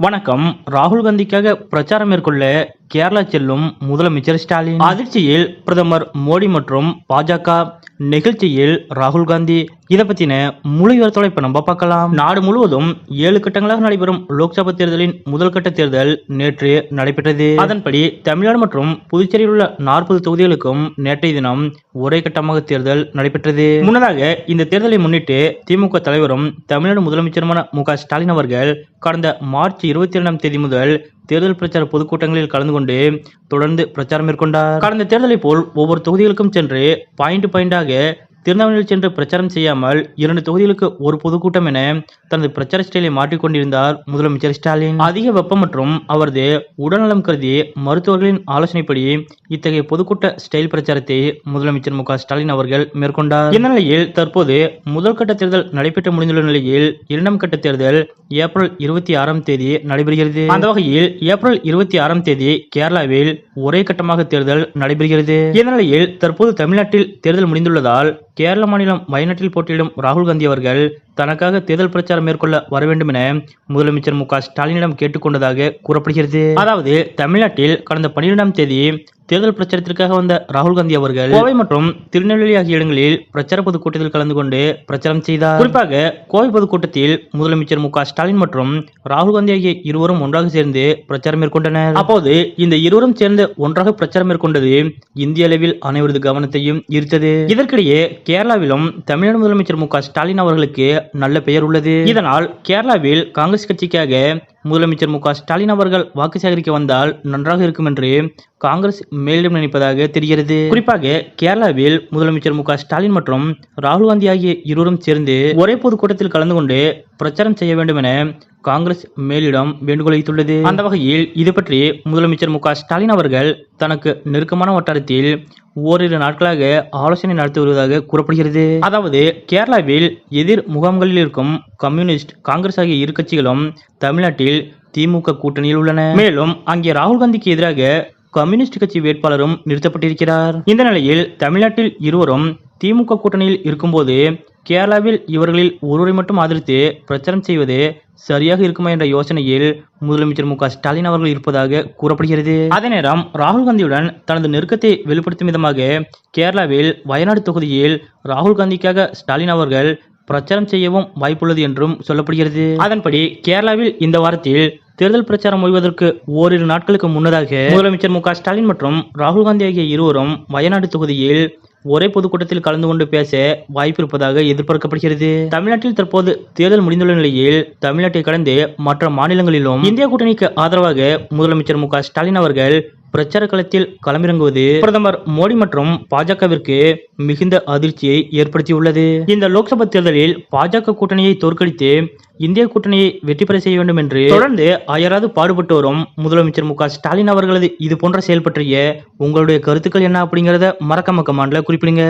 வணக்கம். ராகுல் காந்திக்காக பிரச்சாரம் மேற்கொள்ள கேரளா செல்லும் முதலமைச்சர் ஸ்டாலின். அதிர்ச்சியில் பிரதமர் மோடி மற்றும் பாஜக. நிகழ்ச்சியில் ராகுல் காந்தி இதை பத்தின முழு விவரத்தோட இப்போ நம்ம பார்க்கலாம். நாடு முழுவதும் ஏழு கட்டங்களாக நடைபெறும் லோக்சபா தேர்தலின் முதல் கட்ட தேர்தல் நேற்று நடைபெற்றது. அதன்படி தமிழ்நாடு மற்றும் புதுச்சேரியில் உள்ள நாற்பது தொகுதிகளுக்கும் நேற்றைய தினம் ஒரே கட்டமாக தேர்தல் நடைபெற்றது. முன்னதாக இந்த தேர்தலை முன்னிட்டு திமுக தலைவரும் தமிழ்நாடு முதலமைச்சருமான மு ஸ்டாலின் அவர்கள் கடந்த மார்ச் இருபத்தி இரண்டாம் தேதி முதல் தேர்தல் பிரச்சார பொதுக்கூட்டங்களில் கலந்து கொண்டு தொடர்ந்து பிரச்சாரம் மேற்கொண்டார். கடந்த தேர்தலை போல் ஒவ்வொரு தொகுதிகளுக்கும் சென்று பாயிண்ட் பாயிண்டாக திருநெல்வேலியில் சென்று பிரச்சாரம் செய்யாமல் இரண்டு தொகுதிகளுக்கு ஒரு பொதுக்கூட்டம் என தனது பிரச்சார ஸ்டைலை மாற்றிக்கொண்டிருந்தார் முதலமைச்சர் ஸ்டாலின். அதிக வெப்பம் மற்றும் அவரது உடல்நலம் கருதி மருத்துவர்களின் ஆலோசனைப்படி இத்தகைய பொதுக்கூட்ட ஸ்டைல் பிரச்சாரத்தை முதலமைச்சர் மு ஸ்டாலின் அவர்கள் மேற்கொண்டார். இந்நிலையில் தற்போது முதல் கட்ட தேர்தல் நடைபெற்று முடிந்துள்ள நிலையில் இரண்டாம் கட்ட தேர்தல் ஏப்ரல் இருபத்தி ஆறாம் தேதி நடைபெறுகிறது. அந்த வகையில் ஏப்ரல் இருபத்தி ஆறாம் தேதி கேரளாவில் ஒரே கட்டமாக தேர்தல் நடைபெறுகிறது. இந்நிலையில் தற்போது தமிழ்நாட்டில் தேர்தல் முடிந்துள்ளதால் கேரள மாநிலம் வயநாட்டில் போட்டியிடும் ராகுல் காந்தி அவர்கள் தனக்காக தேர்தல் பிரச்சாரம் மேற்கொள்ள வர வேண்டும் என முதலமைச்சர் மு ஸ்டாலினிடம் கேட்டுக்கொண்டதாக கூறப்படுகிறது. அதாவது தமிழ்நாட்டில் கடந்த பன்னிரெண்டாம் தேதி தேர்தல் பிரச்சாரத்திற்காக வந்த ராகுல் காந்தி அவர்கள் கோவை மற்றும் திருநெல்வேலி ஆகிய இடங்களில் பிரச்சார பொதுக்கூட்டத்தில் கலந்து கொண்டு பிரச்சாரம் செய்தார். குறிப்பாக கோவை பொதுக்கூட்டத்தில் முதலமைச்சர் மு ஸ்டாலின் மற்றும் ராகுல் காந்தி ஆகிய இருவரும் ஒன்றாக சேர்ந்து பிரச்சாரம் மேற்கொண்டனர். அப்போது இந்த இருவரும் சேர்ந்து ஒன்றாக பிரச்சாரம் மேற்கொண்டது இந்திய அளவில் அனைவரது கவனத்தையும் ஈர்த்தது. இதற்கிடையே கேரளாவிலும் தமிழ்நாடு முதலமைச்சர் மு ஸ்டாலின் அவர்களுக்கு நல்ல பெயர் உள்ளது. இதனால் கேரளாவில் காங்கிரஸ் கட்சிக்காக முதலமைச்சர் மு ஸ்டாலின் அவர்கள் வாக்கு சேகரிக்க வந்தால் நன்றாக இருக்கும் என்று காங்கிரஸ் மேலிடம் நினைப்பதாக தெரிகிறது. குறிப்பாக கேரளாவில் முதலமைச்சர் மு ஸ்டாலின் மற்றும் ராகுல் காந்தி ஆகிய இருவரும் சேர்ந்து ஒரே பொதுக்கூட்டத்தில் கலந்து கொண்டு பிரச்சாரம் செய்ய வேண்டும் என காங்கிரஸ் மேலிடம் வேண்டுகோள் வைத்துள்ளது அந்த வகையில் இது பற்றி முதலமைச்சர் மு ஸ்டாலின் அவர்கள் தனக்கு நெருக்கமான வட்டாரத்தில் ஓரிரு நாட்களாக ஆலோசனை நடத்தி வருவதாக கூறப்படுகிறது. அதாவது கேரளாவில் எதிர் முகாம்களில் இருக்கும் கம்யூனிஸ்ட் காங்கிரஸ் ஆகிய இரு கட்சிகளும் தமிழ்நாட்டில் திமுக கூட்டணியில் உள்ளன. மேலும் அங்கே ராகுல் காந்திக்கு எதிராக கம்யூனிஸ்ட் கட்சி வேட்பாளரும் நிறுத்தப்பட்டிருக்கிறார். இந்த நிலையில் தமிழ்நாட்டில் இருவரும் திமுக கூட்டணியில் இருக்கும்போது கேரளாவில் இவர்களில் ஒருவரை மட்டும் ஆதரித்து பிரச்சாரம் செய்வது சரியாக இருக்குமா என்ற யோசனையில் முதலமைச்சர் மு ஸ்டாலின் அவர்கள் இருப்பதாக கூறப்படுகிறது. அதே நேரம் ராகுல் காந்தியுடன் தனது நெருக்கத்தை வெளிப்படுத்தும் விதமாக கேரளாவில் வயநாடு தொகுதியில் ராகுல் காந்திக்காக ஸ்டாலின் அவர்கள் பிரச்சாரம் செய்யவும் வாய்ப்புள்ளது என்றும் சொல்லப்படுகிறது. அதன்படி கேரளாவில் இந்த வாரத்தில் தேர்தல் பிரச்சாரம் முடிவதற்கு ஓரிரு நாட்களுக்கு முன்னதாக முதலமைச்சர் மு ஸ்டாலின் மற்றும் ராகுல் காந்தி ஆகிய இருவரும் வயநாடு தொகுதியில் ஒரே பொதுக்கூட்டத்தில் கலந்து கொண்டு பேச வாய்ப்பு இருப்பதாக எதிர்பார்க்கப்படுகிறது. தமிழ்நாட்டில் தற்போது தேர்தல் முடிந்துள்ள நிலையில் தமிழ்நாட்டை கடந்து மற்ற மாநிலங்களிலும் இந்திய கூட்டணிக்கு ஆதரவாக முதலமைச்சர் மு ஸ்டாலின் அவர்கள் பிரச்சார களத்தில் களமிறங்குவது பிரதமர் மோடி மற்றும் பாஜகவிற்கு மிகுந்த அதிர்ச்சியை ஏற்படுத்தியுள்ளது. இந்த லோக்சபா தேர்தலில் பாஜக கூட்டணியை தோற்கடித்து இந்திய கூட்டணியை வெற்றி பெற செய்ய வேண்டும் என்று தொடர்ந்து அயராது பாடுபட்டு வரும் முதலமைச்சர் மு ஸ்டாலின் அவர்களது இது போன்ற செயல் பற்றிய உங்களுடைய கருத்துக்கள் என்ன அப்படிங்கறத மறக்காம கமாண்ட்ல குறிப்பிடுங்க.